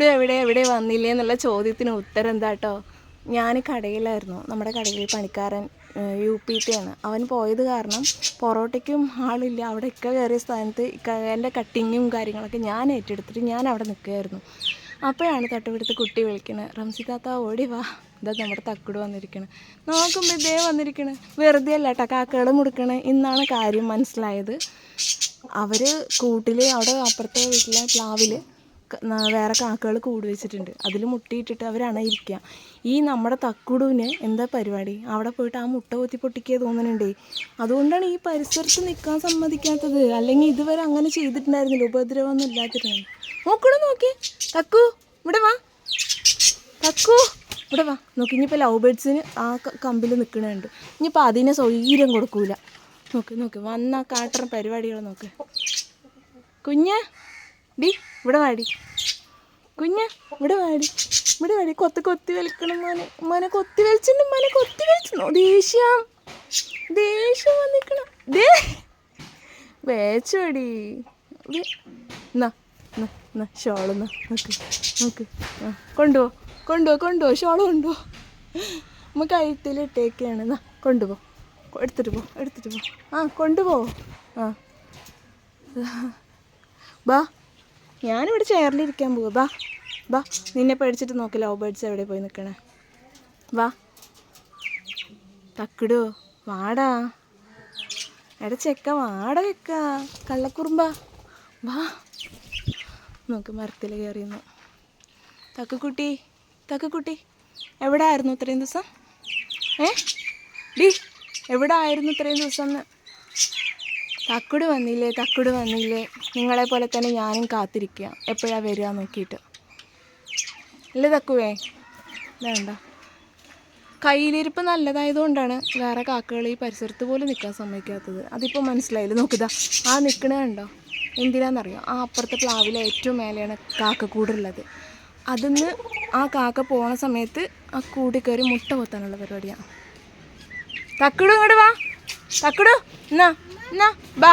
തക്കുടു എവിടെ എവിടെ വന്നില്ലേ എന്നുള്ള ചോദ്യത്തിന് ഉത്തരം എന്താ കേട്ടോ ഞാൻ കടയിലായിരുന്നു. നമ്മുടെ കടയിൽ പണിക്കാരൻ യു പി ടി ആണ്. അവൻ പോയത് കാരണം പൊറോട്ടയ്ക്കും ആളില്ല. അവിടെ ഇക്ക കയറിയ സ്ഥാനത്ത് എന്റെ കട്ടിങ്ങും കാര്യങ്ങളൊക്കെ ഞാൻ ഏറ്റെടുത്തിട്ട് ഞാൻ അവിടെ നിൽക്കുകയായിരുന്നു. അപ്പോഴാണ് തട്ടുപിടുത്ത് കുട്ടി വിളിക്കണത് റംസി താത്ത ഓടി വാ. ഇതാ നമ്മുടെ തക്കുട് വന്നിരിക്കണേ. നോക്കുമ്പോൾ ഇതേ വന്നിരിക്കണേ. വെറുതെ അല്ല കേട്ടോ കാക്കകളും കൊടുക്കണേ ഇന്നാണ് കാര്യം മനസ്സിലായത്. അവർ കൂട്ടിൽ അവിടെ അപ്പുറത്തെ വീട്ടിലെ പ്ലാവിൽ വേറെ കാക്കകൾ കൂട് വെച്ചിട്ടുണ്ട്. അതിൽ മുട്ടിയിട്ടിട്ട് അവരാണ് ഇരിക്കുക ഈ നമ്മുടെ തക്കുടുവിന് എന്താ പരിപാടി? അവിടെ പോയിട്ട് ആ മുട്ട കൊത്തി പൊട്ടിക്കുക തോന്നുന്നുണ്ടേ അതുകൊണ്ടാണ് ഈ പരിസരത്ത് നിൽക്കാൻ സമ്മതിക്കാത്തത്. അല്ലെങ്കിൽ ഇതുവരെ അങ്ങനെ ചെയ്തിട്ടുണ്ടായിരുന്നില്ല. ഉപദ്രവമൊന്നും ഇല്ലാത്തിട്ടാണ്. നോക്കണം നോക്കി തക്കു ഇവിടെ വാ. തക്കു ഇവിടെ വാ. നോക്കി ഇനിയിപ്പോൾ ലവ് ബേഡ്സിന് ആ കമ്പിൽ നിൽക്കണുണ്ട് ഇനിയിപ്പോൾ അതിനെ സ്വൈര്യം കൊടുക്കൂല. നോക്ക് നോക്ക്. വന്ന കാട്ടറ പരിപാടികൾ നോക്ക്. കുഞ്ഞ് ഡി. ഇവിടെ വാടി. കുഞ്ഞ ഇവിടെ വാടി. ഇവിടെ വാടി. കൊത്ത് കൊത്തി വലിക്കണം മോനെ. മോനെ കൊത്തി വലിച്ചിട്ട് മോനെ കൊത്തി വലിച്ചു ദേഷ്യം. ദേഷ്യം വന്നിക്കണം ദേ വേച്ചോടി. എന്നാ എന്നാ ഷോളെന്നാ നോക്ക് നോക്ക് കൊണ്ടുപോ കൊണ്ടുപോ കൊണ്ടുപോ ഷോൾ കൊണ്ടുപോ. നമ്മ കഴുത്തിലിട്ടേക്കാണ്. എന്നാ കൊണ്ടുപോ. എടുത്തിട്ട് പോ എടുത്തിട്ട് പോ. ആ കൊണ്ടുപോ. ആ. ബാ. ഞാനിവിടെ ചെയറിലിരിക്കാൻ പോവാ. ബാ ബാ. നിന്നെ പേടിച്ചിട്ട് നോക്കി ലവ് ബേഡ്സ് എവിടെ പോയി നിൽക്കണേ വാ തക്കിടോ വാടാ. എടാ ചെക്ക വാട ചെക്ക. കള്ളക്കുറുമ്പ. വാ നോക്ക് മരത്തിൽ കയറിയുന്നു തക്കക്കുട്ടി തക്കക്കുട്ടി. എവിടെ ആയിരുന്നു ഇത്രയും ദിവസം? ഏ? ഡി എവിടെ ആയിരുന്നു ഇത്രയും ദിവസം എന്ന് തക്കുട് വന്നില്ലേ തക്കുട് വന്നില്ലേ. നിങ്ങളെ പോലെ തന്നെ ഞാനും കാത്തിരിക്കുക എപ്പോഴാണ് വരിക നോക്കിയിട്ട്. അല്ലേ തക്കുവേ? വേണ്ട. കയ്യിലിരിപ്പ് നല്ലതായതുകൊണ്ടാണ് വേറെ കാക്കകൾ ഈ പരിസരത്ത് പോലും നിൽക്കാൻ സമ്മതിക്കാത്തത്. അതിപ്പോൾ മനസ്സിലായില്ല? നോക്കിതാ ആ നിൽക്കണ കണ്ടോ? എന്തിനാണെന്നറിയോ ആ അപ്പുറത്തെ പ്ലാവിലെ ഏറ്റവും മേലെയാണ് കാക്കക്കൂടുള്ളത്. അതിന്ന് ആ കാക്ക പോണ സമയത്ത് ആ കൂടി കയറി മുട്ട പൊത്താനുള്ള പരിപാടിയാണ് തക്കിടും ഇങ്ങോട്ട് വാ. തക്കുടു എന്നാ എന്നാ ബാ.